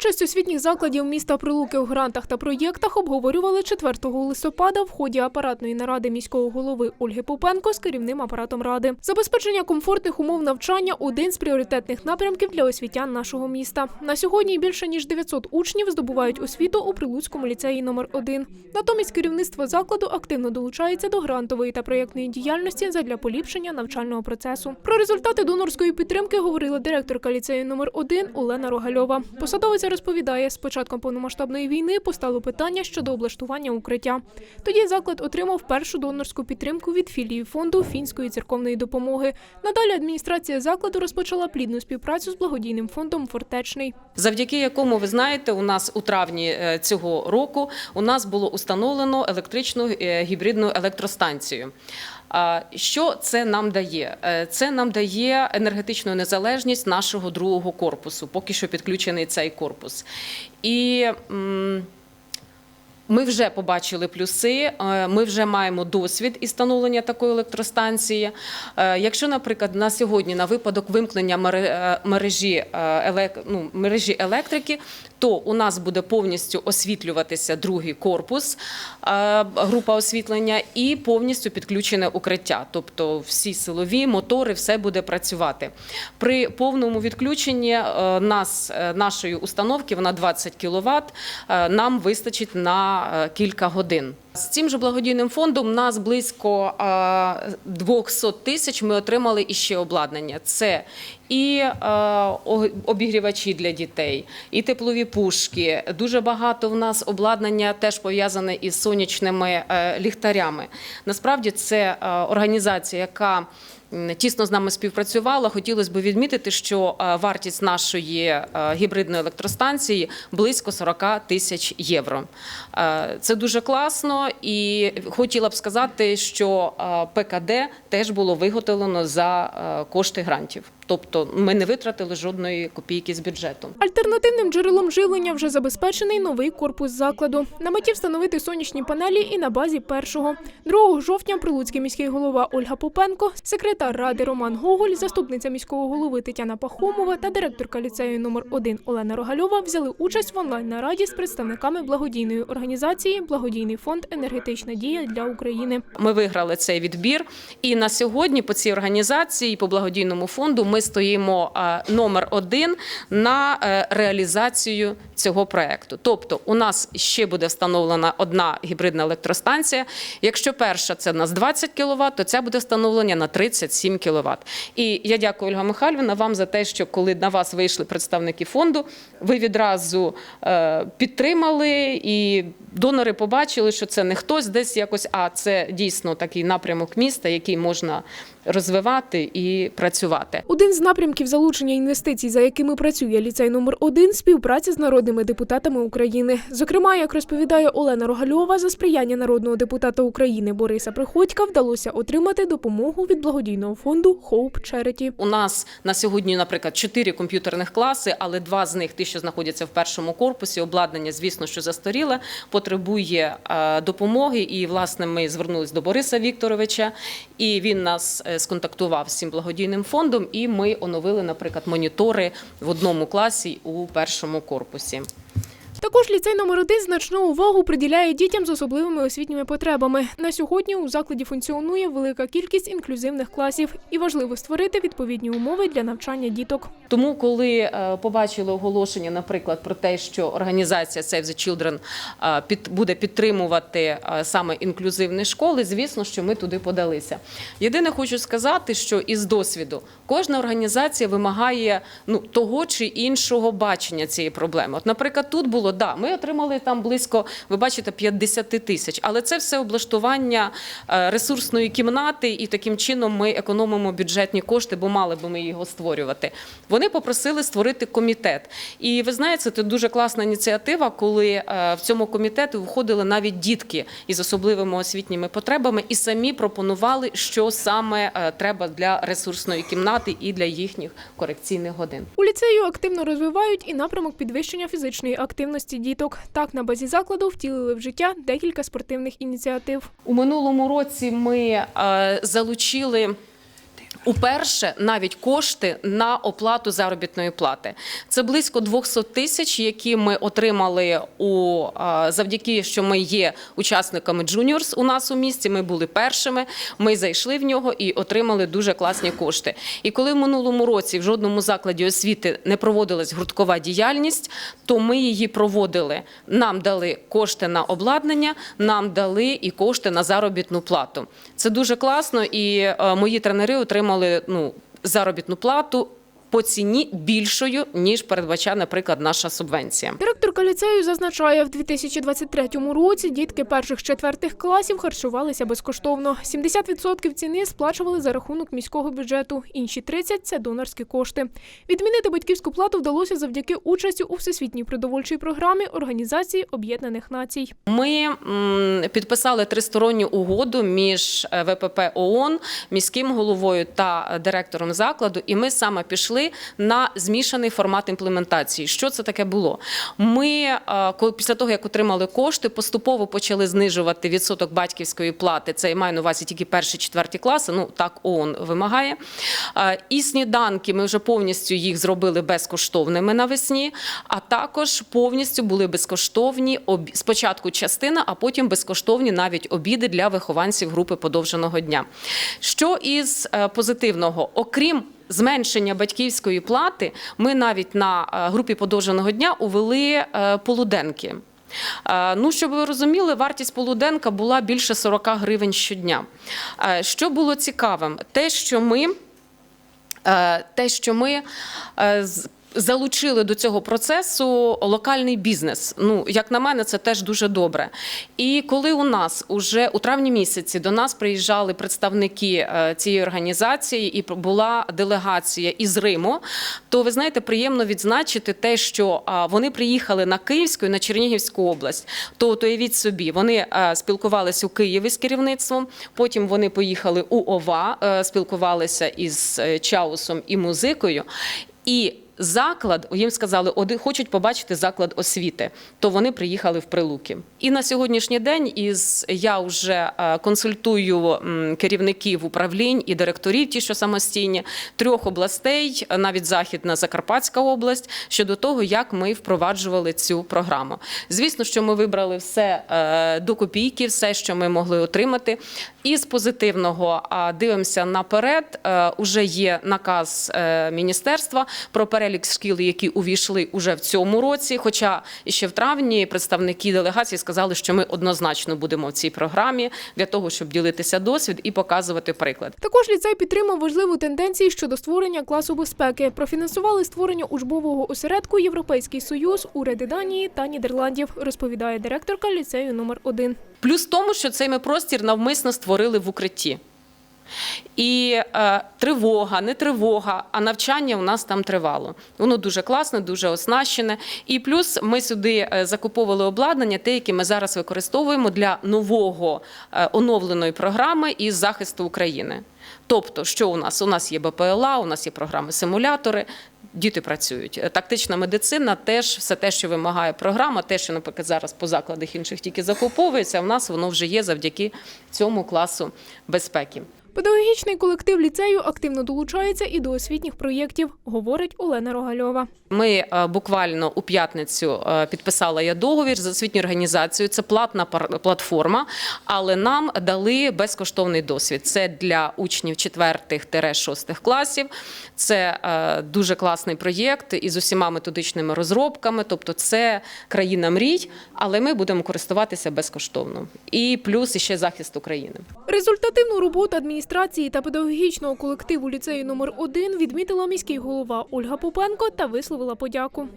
Участь освітніх закладів міста Прилуки у грантах та проєктах обговорювали 4 листопада в ході апаратної наради міського голови Ольги Попенко з керівним апаратом ради. Забезпечення комфортних умов навчання один з пріоритетних напрямків для освітян нашого міста. На сьогодні більше ніж 900 учнів здобувають освіту у Прилуцькому ліцеї номер 1 Натомість керівництво закладу активно долучається до грантової та проєктної діяльності задля поліпшення навчального процесу. Про результати донорської підтримки говорила директорка ліцею номер 1 Олена Рогальова. Посадовиця розповідає, з початком повномасштабної війни постало питання щодо облаштування укриття. Тоді заклад отримав першу донорську підтримку від філії фонду фінської церковної допомоги. Надалі адміністрація закладу розпочала плідну співпрацю з благодійним фондом Фортечний. Завдяки якому ви знаєте, у нас у травні е, цього року у нас було установлено електричну е, гібридну електростанцію. Що це нам дає? Е, Це нам дає енергетичну незалежність нашого другого корпусу. Поки що підключений цей корпус. І ми вже побачили плюси, е, ми вже маємо досвід із встановлення такої електростанції. Е, Якщо, наприклад, на сьогодні на випадок вимкнення е, мережі, ну, мережі електрики, то у нас буде повністю освітлюватися другий корпус, група освітлення, і повністю підключене укриття. Тобто всі силові мотори, все буде працювати. При повному відключенні нас, нашої установки, вона 20 кВт, нам вистачить на е, кілька годин. З цим же благодійним фондом нас близько е, 200 тисяч ми отримали іще обладнання. Це і е, обігрівачі для дітей, і теплові пушки. Дуже багато в нас обладнання теж пов'язане із сонячними е, ліхтарями. Насправді це е, організація, яка Тісно з нами співпрацювала. Хотілося б відмітити, що е, вартість нашої е, гібридної електростанції близько 40 тисяч євро. Е, Це дуже класно, і хотіла б сказати, що ПКД теж було виготовлено за кошти грантів. Тобто ми не витратили жодної копійки з бюджету. Альтернативним джерелом живлення вже забезпечений новий корпус закладу. На меті встановити сонячні панелі і на базі першого. 2 жовтня прилуцький міський голова Ольга Попенко, секретар ради Роман Гоголь, заступниця міського голови Тетяна Пахомова та директорка ліцею номер 1 Олена Рогальова взяли участь в онлайн-нараді з представниками благодійної організації Благодійний фонд Енергетична дія для України. Ми виграли цей відбір, і на сьогодні по цій організації, по благодійному фонду, ми стоїмо е, номер один на е, реалізацію цього проекту. Тобто, у нас ще буде встановлена одна гібридна електростанція. Якщо перша це в нас 20 кВт, то ця буде встановлення на 37 кВт. І я дякую Ольга Михайлівна вам за те, що коли на вас вийшли представники фонду, ви відразу е, підтримали і донори побачили, що це не хтось десь якось, а це дійсно такий напрямок міста, який можна розвивати і працювати. Один з напрямків залучення інвестицій, за якими працює ліцей номер 1 співпраця з народними депутатами України. Зокрема, як розповідає Олена Рогальова, за сприяння народного депутата України Бориса Приходька вдалося отримати допомогу від благодійного фонду Hope Charity. У нас на сьогодні, наприклад, чотири комп'ютерних класи, але два з них, ті, що знаходяться в першому корпусі, обладнання, звісно, що застаріле, потребує е, допомоги. І, власне, ми звернулись до Бориса Вікторовича, і він нас е, сконтактував з цим благодійним фондом. І ми оновили, наприклад, монітори в одному класі у першому корпусі. കാര്യം Також ліцей номер 1 значну увагу приділяє дітям з особливими освітніми потребами. На сьогодні у закладі функціонує велика кількість інклюзивних класів, і важливо створити відповідні умови для навчання діток. Тому, коли е, побачили оголошення, наприклад, про те, що організація Save the Children е, буде підтримувати е, саме інклюзивні школи, звісно, що ми туди подалися. Єдине, хочу сказати, що із досвіду кожна організація вимагає ну того чи іншого бачення цієї проблеми. От, наприклад, тут було да, ми отримали там близько, ви бачите, 50 тисяч, але це все облаштування е, ресурсної кімнати, і таким чином ми економимо бюджетні кошти, бо мали би ми його створювати. Вони попросили створити комітет. І ви знаєте, це дуже класна ініціатива, коли е, в цьому комітеті входили навіть дітки із особливими освітніми потребами і самі пропонували, що саме е, треба для ресурсної кімнати і для їхніх корекційних годин. У ліцею активно розвивають і напрямок підвищення фізичної активності діток. Так, на базі закладу втілили в життя декілька спортивних ініціатив. У минулому році ми е, залучили Уперше навіть кошти на оплату заробітної плати. Це близько 200 тисяч, які ми отримали у завдяки, що ми є учасниками Juniors у нас у місті. Ми були першими. Ми зайшли в нього і отримали дуже класні кошти. І коли в минулому році в жодному закладі освіти не проводилась гурткова діяльність, то ми її проводили. Нам дали кошти на обладнання, нам дали і кошти на заробітну плату. Це дуже класно, і е, мої тренери отримали ну, заробітну плату по ціні більшою, ніж передбачає, наприклад, наша субвенція. Директорка ліцею зазначає, в 2023 році дітки перших-четвертих класів харчувалися безкоштовно. 70% ціни сплачували за рахунок міського бюджету, інші 30% – це донорські кошти. Відмінити батьківську плату вдалося завдяки участі у всесвітній продовольчій програмі Організації Об'єднаних Націй. Ми підписали тристоронню угоду між е, ВПП ООН, міським головою та директором закладу, і ми саме пішли на змішаний формат імплементації. Що це таке було? Ми е, коли після того, як отримали кошти, поступово почали знижувати відсоток батьківської плати. Це я маю на увазі тільки перші четверті класи. Ну так ООН вимагає. Е, І сніданки ми вже повністю їх зробили безкоштовними навесні, а також повністю були безкоштовні спочатку частина, а потім безкоштовні навіть обіди для вихованців групи подовженого дня. Що із е, позитивного, окрім Зменшення батьківської плати ми навіть на е, групі подовженого дня увели е, полуденки. Е, Ну, щоб ви розуміли, вартість полуденка була більше 40 гривень щодня. Що було цікавим, те, що ми те, що ми залучили до цього процесу локальний бізнес. Ну, як на мене, це теж дуже добре. І коли у нас уже у травні місяці до нас приїжджали представники е, цієї організації, і була делегація із Риму, то ви знаєте, приємно відзначити те, що вони приїхали на Київську і на Чернігівську область. То уявіть собі, вони е, спілкувалися у Києві з керівництвом. Потім вони поїхали у ОВА, е, спілкувалися із Чаусом і музикою. І заклад їм сказали, оди хочуть побачити заклад освіти. То вони приїхали в Прилуки. І на сьогоднішній день із я вже е, консультую керівників управлінь і директорів, ті, що самостійні, трьох областей, навіть Західна Закарпатська область, щодо того, як ми впроваджували цю програму. Звісно, що ми вибрали все е, до копійки, все, що ми могли отримати. І з позитивного дивимося наперед. Е, Уже є наказ міністерства про перелік шкіл, які увійшли уже в цьому році. Хоча ще в травні представники делегації сказали, що ми однозначно будемо в цій програмі для того, щоб ділитися досвід і показувати приклад. Також ліцей підтримав важливу тенденцію щодо створення класу безпеки. Профінансували створення учбового осередку Європейський Союз, уряди Данії та Нідерландів, розповідає директорка ліцею номер 1 Плюс тому, що цей ми простір навмисно створили в укритті. І е, тривога, не тривога, а навчання у нас там тривало. Воно дуже класне, дуже оснащене. І плюс ми сюди е, закуповували обладнання, те, яке ми зараз використовуємо для нового е, оновленої програми із захисту України. Тобто, що у нас? У нас є БПЛА, у нас є програми-симулятори. Діти працюють. Е, Тактична медицина теж все те, що вимагає програма, те, що, наприклад, зараз по закладах інших тільки закуповується, в нас воно вже є завдяки цьому класу безпеки. Педагогічний колектив ліцею активно долучається і до освітніх проєктів, говорить Олена Рогальова. Ми е, буквально у п'ятницю е, підписала я договір з освітньою організацією. Це платна платформа, але нам дали безкоштовний досвід. Це для учнів 4-6 класів. Це е, дуже класний проєкт із усіма методичними розробками. Тобто, це країна мрій, але ми будемо користуватися безкоштовно. І плюс іще захист України. Результативну роботу адміністрації та педагогічного колективу ліцею номер 1 відмітила міський голова Ольга Попенко та висловила подяку.